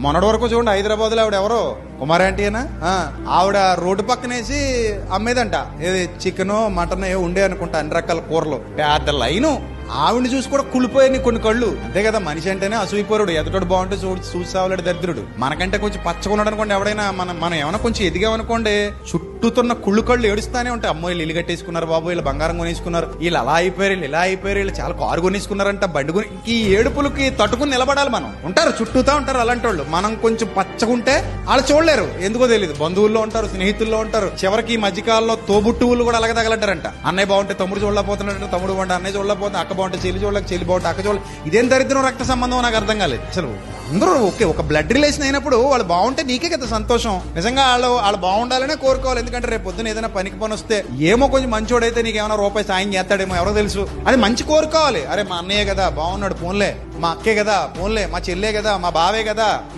మొన్నటి వరకు చూడండి హైదరాబాద్లో ఆవిడ ఎవరో? కుమార్ ఆవిడ రోడ్డు పక్కనేసి అమ్మేదంట. ఏది చికెన్ మటన్ ఏ ఉండే అనుకుంటా అన్ని రకాల కూరలు. పెద్ద లైను. ఆవిడని చూసి కూడా కుళ్ళిపోయాయి కొన్ని కళ్ళు. అంతే కదా మనిషి అంటేనే అసూయిపోరుడు. ఎదుటోడు బాగుంటే చూడు చూసి సావలేడు దరిద్రుడు. మనకంటే కొంచెం పచ్చకున్నాడు అనుకోండి ఎవడైనా. మనం మనం ఏమైనా కొంచెం ఎదిగామనుకోండి చుట్టూతున్న కుళ్ళు కళ్ళు ఏడుస్తానే ఉంటాయి. అమ్మో వీళ్ళు ఇల్లు కట్టేసుకున్నారు బాబు వీళ్ళు బంగారం కొనేసుకున్నారు. వీళ్ళు అలా అయిపోయారు వీళ్ళు ఇలా అయిపోయారు వీళ్ళు చాలా కారు కొనేసుకున్నారంట. బండి కొని ఈ ఏడుపులకి తట్టుకుని నిలబడాలి మనం. ఉంటారు చుట్టూతా ఉంటారు అలాంటి వాళ్ళు మనం కొంచెం పచ్చగుంటే వాళ్ళు చూడలేరు. ఎందుకో తెలియదు బంధువుల్లో ఉంటారు స్నేహితుల్లో ఉంటారు. చివరికి ఈ మధ్యకాలంలో తోబుట్టువులు కూడా అలాగే తగలంటారంట అన్నయ్య బాగుంటే తమ్ముడు చూడలేకపోతున్నాడు తమ్ముడు బాగుంటే అన్నయ్య చూడలేకపోతే అక్క బాగుంటే చెల్లి చూడలేక చెల్లి బాగుంటే అక్క చూడలే ఇదేం దరిద్రం రక్త సంబంధం నాకు అర్థం కాలేదు. అసలు అందరూ ఓకే ఒక బ్లడ్ రిలేషన్ అయినప్పుడు వాళ్ళు బాగుంటే నీకే కదా సంతోషం. నిజంగా వాళ్ళు వాళ్ళు బాగుండాలనే కోరుకోవాలి. ఎందుకంటే రేపు పొద్దున ఏదైనా పనికి పని వస్తే ఏమో కొంచెం మంచోడైతే నీకు ఏమైనా రూపాయి సాయం చేస్తాడేమో ఎవరో తెలుసు. అది మంచి కోరుకోవాలి. అరే మా అన్నయ్య కదా బాగున్నాడు ఫోన్లే. మా అక్కే కదా ఫోన్లే. మా చెల్లే కదా మా బావే కదా మా